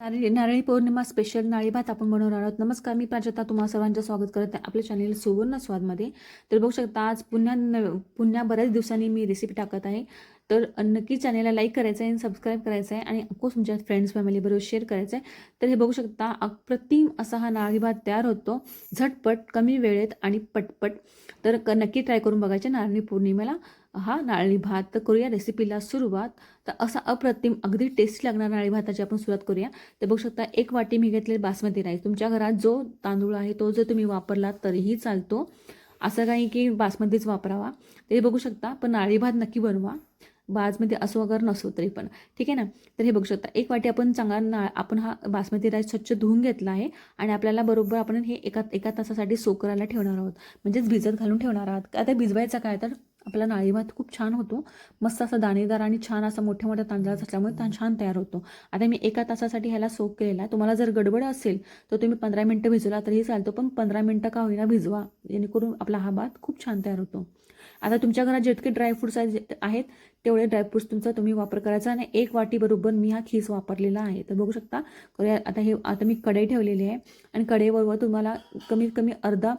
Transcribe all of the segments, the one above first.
नारळी Narali Purnima special नाळी भात आपण बनवणार आहोत. नमस्कार मी प्राजक्ता तुम्हाला सर्वांचं स्वागत करत आहे आपल्या चॅनेल सुवर्ण स्वादमध्ये. तर बघू शकता आज पुन्हा पुन्हा बऱ्याच दिवसांनी मी रेसिपी टाकत आहे. तर नक्की चॅनेलला लाईक करायचं आहे आणि सबस्क्राईब करायचं आहे आणि अफकोर्स तुमच्या फ्रेंड्स फॅमिलीबरोबर शेअर करायचं आहे तर हे बघू शकता अप्रतिम असा हा नारळी भात तयार होतो. झटपट कमी वेळेत आणि पटपट. तर क नक्की ट्राय करून बघायचे. नारळी पौर्णिमेला हा नारळी भात तर करूया रेसिपीला सुरुवात. तर असा अप्रतिम अगदी टेस्टी लागणार नारळी भाताची आपण सुरुवात करूया. तर बघू शकता एक वाटी मी घेतलेली बासमती राईस. तुमच्या घरात जो तांदूळ आहे तो जर तुम्ही वापरला तरीही चालतो. असं काही की बासमतीच वापरावा. ते बघू शकता पण नारळी भात नक्की बनवा. बाजमध्ये असो अगर नसो तरी पण. ठीक आहे ना? तर हे बघू शकता. एक वाटी आपण चांगला ना आपण हा बासमती राईस स्वच्छ धुवून घेतला आहे आणि आपल्याला बरोबर आपण हे एका एका तासासाठी सो करायला ठेवणार आहोत. म्हणजेच भिजत घालून ठेवणार आहोत. आता भिजवायचा काय? तर आपला नाळी भात खूप छान होतो. मस्त असा दाणेदार आणि छान असा मोठ्या मोठ्या तांदळाचा असल्यामुळे ता छान तयार होतो. आता मी एका तासासाठी ह्याला सोक केलेला आहे. तुम्हाला जर गडबड असेल तर तुम्ही पंधरा मिनटं भिजवला तरीही चालतो. पण पंधरा मिनटं का होईना भिजवा. जेणेकरून आपला हा भात खूप छान तयार होतो. आता तुमच्या घरात जितके ड्रायफ्रुट्स आहेत तेवढे ड्रायफ्रुट्स तुमचा तुम्ही वापर करायचा आणि एक वाटी बरोबर मी हा खीस वापरलेला आहे. तर बघू शकता आता हे आता मी कढई ठेवलेली आहे आणि कढईबरोबर तुम्हाला कमीत कमी अर्धा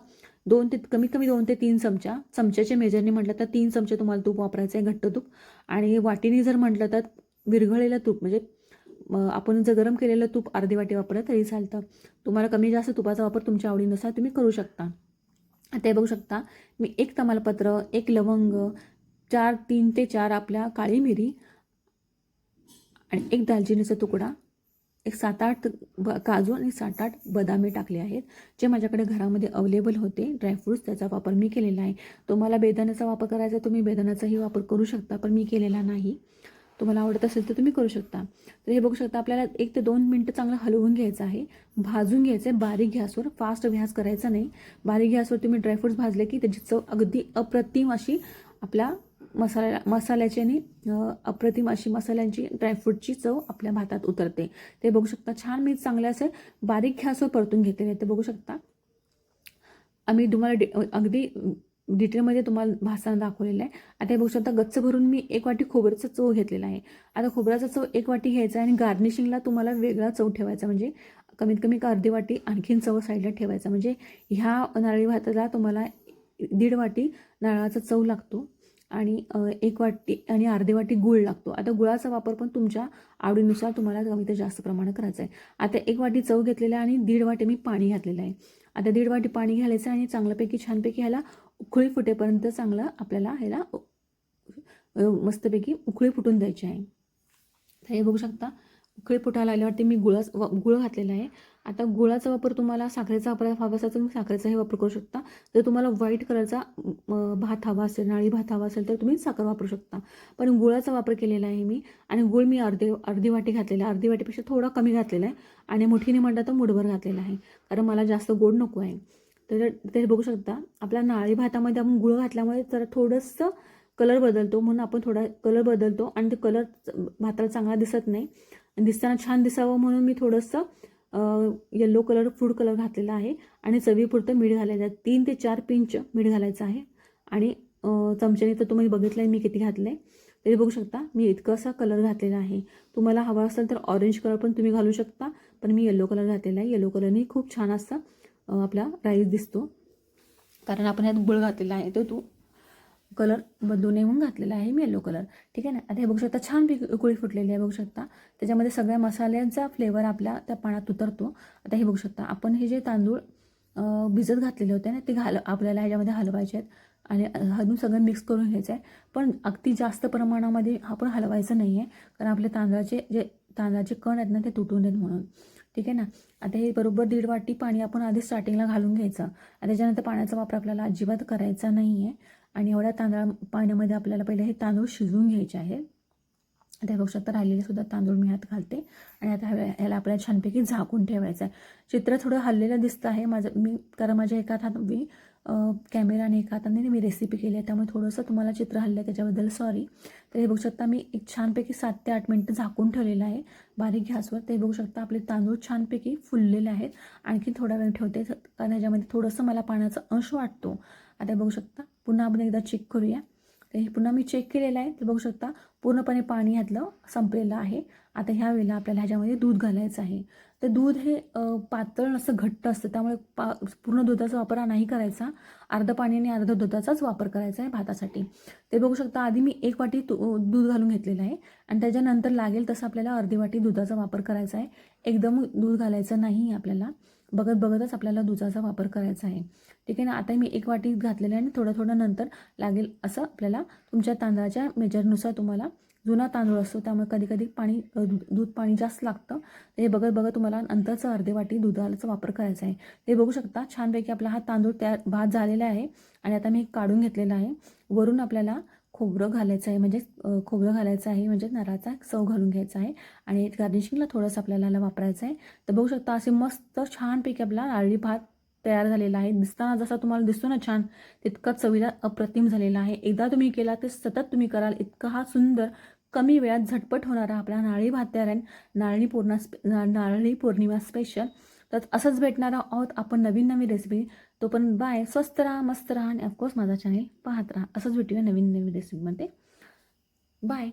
दोन ते कमीत कमी दोन ते तीन चमचा चमच्याचे मेजरने म्हटलं तर तीन चमचे तुम्हाला तूप वापरायचं आहे घट्ट तूप. आणि वाटीने जर म्हटलं तर विरघळलेलं तूप म्हणजे आपण जर गरम केलेलं तूप अर्धी वाटी वापरलं तरी चालतं. तुम्हाला कमी जास्त तुपाचा वापर तुमच्या आवडीनुसार तुम्ही करू शकता. ते बघू शकता. मी एक तमालपत्र एक लवंग चार तीन ते चार आपल्या काळी मिरी आणि एक दालचिनीचा तुकडा एक सात आठ ब काजू आणि सात आठ बदामे टाकले आहेत जे माझ्याकडे घरामध्ये अवेलेबल होते. ड्रायफ्रूट्स त्याचा वापर मी केलेला आहे. तुम्हाला बेदाण्याचा वापर करायचा तुम्ही बेदाण्याचाही वापर करू शकता पण मी केलेला नाही. तुम्हाला आवडत असेल तर तुम्ही करू शकता. तर हे बघू शकता आपल्याला एक ते दोन मिनटं चांगलं हलवून घ्यायचं आहे. भाजून घ्यायचं आहे बारीक गॅसवर. फास्ट गॅस करायचा नाही. बारीक गॅसवर तुम्ही ड्रायफ्रूट्स भाजले की त्याची चव अगदी अप्रतिम अशी आपल्या मसाला मसाल्याची आणि अप्रतिम अशी मसाल्यांची ड्रायफ्रूटची चव आपल्या भातात उतरते. ते बघू शकता छान मी चांगले असे बारीक गॅसवर परतून घेतलेले ते बघू शकता आम्ही तुम्हाला अगदी डिटेलमध्ये तुम्हाला भासानं दाखवलेलं आहे. आता हे बघू शकता गच्च भरून मी एक वाटी खोबऱ्याचा चव घेतलेला आहे. आता खोबऱ्याचा चव एक वाटी घ्यायचा आहे आणि गार्निशिंगला तुम्हाला वेगळा चव ठेवायचा म्हणजे कमीत कमी अर्धी वाटी आणखीन चव साईडला ठेवायचा म्हणजे ह्या नारळी भाताला तुम्हाला दीड वाटी नारळाचा चव लागतो. आणि एक वाटी आणि अर्धी वाटी गुळ लागतो. आता गुळाचा वापर पण तुमच्या आवडीनुसार तुम्हाला कमी ते जास्त प्रमाणात करायचा आहे आता एक वाटी चव घेतलेला आहे आणि दीड वाटी मी पाणी घातलेलं आहे. आता दीड वाटी पाणी घालायचं आणि चांगल्यापैकी छानपैकी ह्याला उखळी फुटेपर्यंत चांगलं आपल्याला ह्याला मस्तपैकी उखळी फुटून द्यायची आहे. तर हे बघू शकता उकळी फुटायला आल्यावरती मी गुळाच व गुळ घातलेला आहे. आता गुळाचा वापर तुम्हाला साखरेचा वापर हवा असेल तुम्ही साखरेचाही वापर करू शकता. जर तुम्हाला व्हाईट कलरचा भात हवा असेल नाळी भात हवा असेल तर तुम्ही साखर वापरू शकता. पण गुळाचा वापर केलेला आहे मी आणि गुळ मी अर्धे अर्धी वाटी घातलेला आहे. अर्धी वाटीपेक्षा थोडा कमी घातलेला आहे आणि मुठीने म्हणता तर मुठभर घातलेला आहे. कारण मला जास्त गोड नको आहे. तर ते बघू शकता आपल्या नाळी भातामध्ये आपण गुळ घातल्यामुळे जरा थोडंसं कलर बदलतो. म्हणून आपण थोडा कलर बदलतो आणि ते कलर भाताला चांगला दिसत नाही. दिसताना छान दिसावं म्हणून मी थोडंसं येल्लो कलर फूड कलर घातलेला आहे. आणि चवीपुरतं मीठ घालायचं आहे. तीन ते चार पिंच मीठ घालायचं आहे. आणि चमच्याने तर तुम्ही बघितलं आहे मी किती घातलं आहे तरी बघू शकता मी इतकं असा कलर घातलेला आहे. तुम्हाला हवा असेल तर ऑरेंज कलर पण तुम्ही घालू शकता. पण मी येलो कलर घातलेला आहे. येलो कलरने खूप छान असा आपला राईस दिसतो. कारण आपण ह्यात गुळ घातलेला आहे. तो तू कलर बदलू येऊन घातलेला आहे मी येलो कलर ठीक आहे ना? आता हे बघू शकता छान उकळी फुटलेली आहे बघू शकता. त्याच्यामध्ये सगळ्या मसाल्यांचा फ्लेवर आपल्या त्या पाण्यात उतरतो. आता हे बघू शकता आपण हे जे तांदूळ भिजत घातलेले होते ना ते घाल आपल्याला ह्याच्यामध्ये हलवायचे आहेत. आणि हलून सगळं मिक्स करून घ्यायचं आहे. पण अगदी जास्त प्रमाणामध्ये आपण हलवायचं नाही आहे कारण आपले तांदळाचे जे तांदळाचे कण आहेत ना ते तुटून आहेत म्हणून. ठीक आहे ना? आता हे बरोबर दीड वाटी पाणी आपण आधी स्टार्टिंगला घालून घ्यायचं. आणि त्याच्यानंतर पाण्याचा वापर आपल्याला अजिबात करायचा नाही आहे आणि एवढ्या तांदळा पाण्यामध्ये आपल्याला पहिले हे तांदूळ शिजवून घ्यायचे आहेत. आता बघू शकता राहिलेले सुद्धा तांदूळ मी हात घालते. आणि आता ह्याला आपल्याला छानपैकी झाकून ठेवायचं आहे. चित्र थोडं हल्लेलं दिसतं आहे. माझं मी कारण माझ्या एका हातात मी कॅमेरा आणि एका हाताने मी रेसिपी केली आहे. त्यामुळे थोडंसं तुम्हाला चित्र हल्लं आहे त्याच्याबद्दल सॉरी तर हे बघू शकता मी एक छानपैकी सात ते आठ मिनटं झाकून ठेवलेलं आहे. बारीक गॅसवर ते बघू शकता आपले तांदूळ छानपैकी फुललेले आहेत. आणखी थोडा वेळ ठेवते कारण ह्याच्यामध्ये थोडंसं मला पाण्याचा अंश वाटतो. आता बघू शकता पुन्हा आपण एकदा चेक करूया. तर हे पुन्हा मी चेक केलेलं आहे. तर बघू शकता पूर्णपणे पाणी ह्यातलं संपलेलं आहे. आता ह्या वेळेला आपल्याला ह्याच्यामध्ये दूध घालायचं आहे. तर दूध हे पातळ असं घट्ट असतं. त्यामुळे पा पूर्ण दुधाचा वापर हा नाही करायचा. अर्ध पाणी आणि अर्ध दुधाचाच वापर करायचा आहे भातासाठी. ते बघू शकता आधी मी एक वाटी तू दूध घालून घेतलेलं आहे. आणि त्याच्यानंतर लागेल तसं आपल्याला अर्धी वाटी दुधाचा वापर करायचा आहे. एकदम दूध घालायचं नाही आपल्याला. बघत बघतच आपल्याला दुधाचा वापर करायचा आहे. ठीक आहे ना? आता मी एक वाटी घातलेलं आहे आणि थोडं थोडं नंतर लागेल असं आपल्याला तुमच्या तांदळाच्या मेजरनुसार तुम्हाला जुना तांदूळ असतो. त्यामुळे कधी कधी पाणी दूध दूध पाणी जास्त लागतं. हे बघत बघत तुम्हाला नंतरचं अर्धे वाटी दुधाचा वापर करायचा आहे. ते बघू शकता छानपैकी आपला हा तांदूळ तयार भात झालेला आहे. आणि आता मी काढून घेतलेला आहे. वरून आपल्याला खोबरं घालायचं आहे म्हणजे खोबरं घालायचं आहे म्हणजे नारळाचा चव घालून घ्यायचा आहे आणि गार्निशिंगला थोडंसं आपल्याला याला वापरायचं आहे. तर बघू शकता असे मस्त छानपैकी आपला नारळी भात तयार झालेला आहे. दिसताना जसा तुम्हाला दिसतो ना छान तितकाच चवीला अप्रतिम झालेला आहे. एकदा तुम्ही केला ते सतत तुम्ही कराल. इतका हा सुंदर कमी वेळात झटपट होणारा आपला नारळी भात तयार आहे. नारळी पौर्णा स्पे नारळी पौर्णिमा स्पेशल तर असंच भेटणार आहोत आपण नवीन नवीन रेसिपी तो पण बाय स्वस्त राहा मस्त राहा आणि ऑफकोर्स माझा चॅनेल पाहत राहा. असंच भेटूया नवीन नवीन रेसिपीमध्ये बाय